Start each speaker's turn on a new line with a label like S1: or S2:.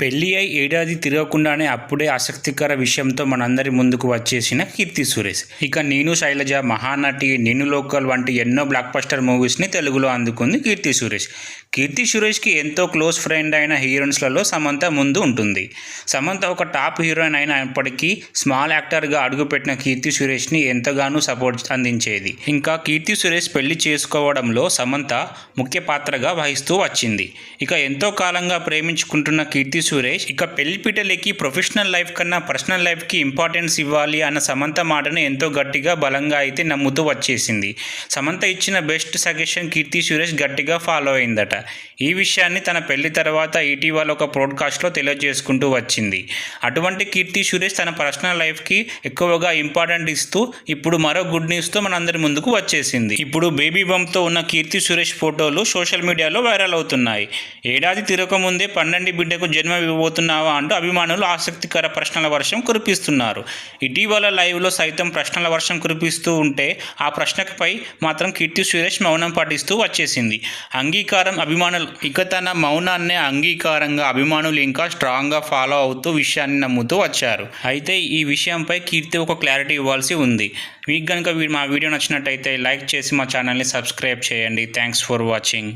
S1: పెళ్ళి అయి ఏడాది తిరగకుండానే అప్పుడే ఆసక్తికర విషయంతో మనందరి ముందుకు వచ్చేసిన కీర్తి సురేష్. ఇక నేను శైలజ మహానటి నేను లోకల్ వంటి ఎన్నో బ్లాక్ బస్టర్ మూవీస్ని తెలుగులో అందుకుంది కీర్తి సురేష్. కీర్తి సురేష్కి ఎంతో క్లోజ్ ఫ్రెండ్ అయిన హీరోయిన్స్లలో సమంత ముందు ఉంటుంది. సమంత ఒక టాప్ హీరోయిన్ అయినప్పటికీ స్మాల్ యాక్టర్గా అడుగుపెట్టిన కీర్తి సురేష్ని ఎంతగానో సపోర్ట్ అందించేది. ఇంకా కీర్తి సురేష్ పెళ్ళి చేసుకోవడంలో సమంత ముఖ్య పాత్రగా వహిస్తూ వచ్చింది. ఇక ఎంతో కాలంగా ప్రేమించుకుంటున్న కీర్తి సురేష్ ఇక పెళ్ళిపీటలకి ప్రొఫెషనల్ లైఫ్ కన్నా పర్సనల్ లైఫ్కి ఇంపార్టెన్స్ ఇవ్వాలి అన్న సమంత మాటను ఎంతో గట్టిగా బలంగా అయితే నమ్ముతూ వచ్చేసింది. సమంత ఇచ్చిన బెస్ట్ సజెషన్ కీర్తి సురేష్ గట్టిగా ఫాలో అయిందట. ఈ విషయాన్ని తన పెళ్ళి తర్వాత ఇటీవల ఒక ప్రోడ్కాస్ట్లో తెలియజేసుకుంటూ వచ్చింది. అటువంటి కీర్తి సురేష్ తన పర్సనల్ లైఫ్కి ఎక్కువగా ఇంపార్టెంట్ ఇస్తూ ఇప్పుడు మరో గుడ్ న్యూస్తో మనందరి ముందుకు వచ్చేసింది. ఇప్పుడు బేబీ బంప్తో ఉన్న కీర్తి సురేష్ ఫోటోలు సోషల్ మీడియాలో వైరల్ అవుతున్నాయి. ఏడాది తిరగకముందే పన్నెండు బిడ్డకు జన్మ ఇవ్వబోతున్నావా అంటూ అభిమానులు ఆసక్తికర ప్రశ్నల వర్షం కురిపిస్తున్నారు. ఇటీవల లైవ్లో సైతం ప్రశ్నల వర్షం కురిపిస్తూ ఉంటే ఆ ప్రశ్నపై మాత్రం కీర్తి సురేష్ మౌనం పాటిస్తూ వచ్చేసింది. అంగీకారం అభిమానులు ఇక తన మౌనాన్నే అంగీకారంగా అభిమానులు ఇంకా స్ట్రాంగ్గా ఫాలో అవుతూ విషయాన్ని నమ్ముతూ వచ్చారు. అయితే ఈ విషయంపై కీర్తి ఒక క్లారిటీ ఇవ్వాల్సి ఉంది. మీకు కనుక మా వీడియో నచ్చినట్టయితే లైక్ చేసి మా ఛానల్ని సబ్స్క్రైబ్ చేయండి. Thanks for watching.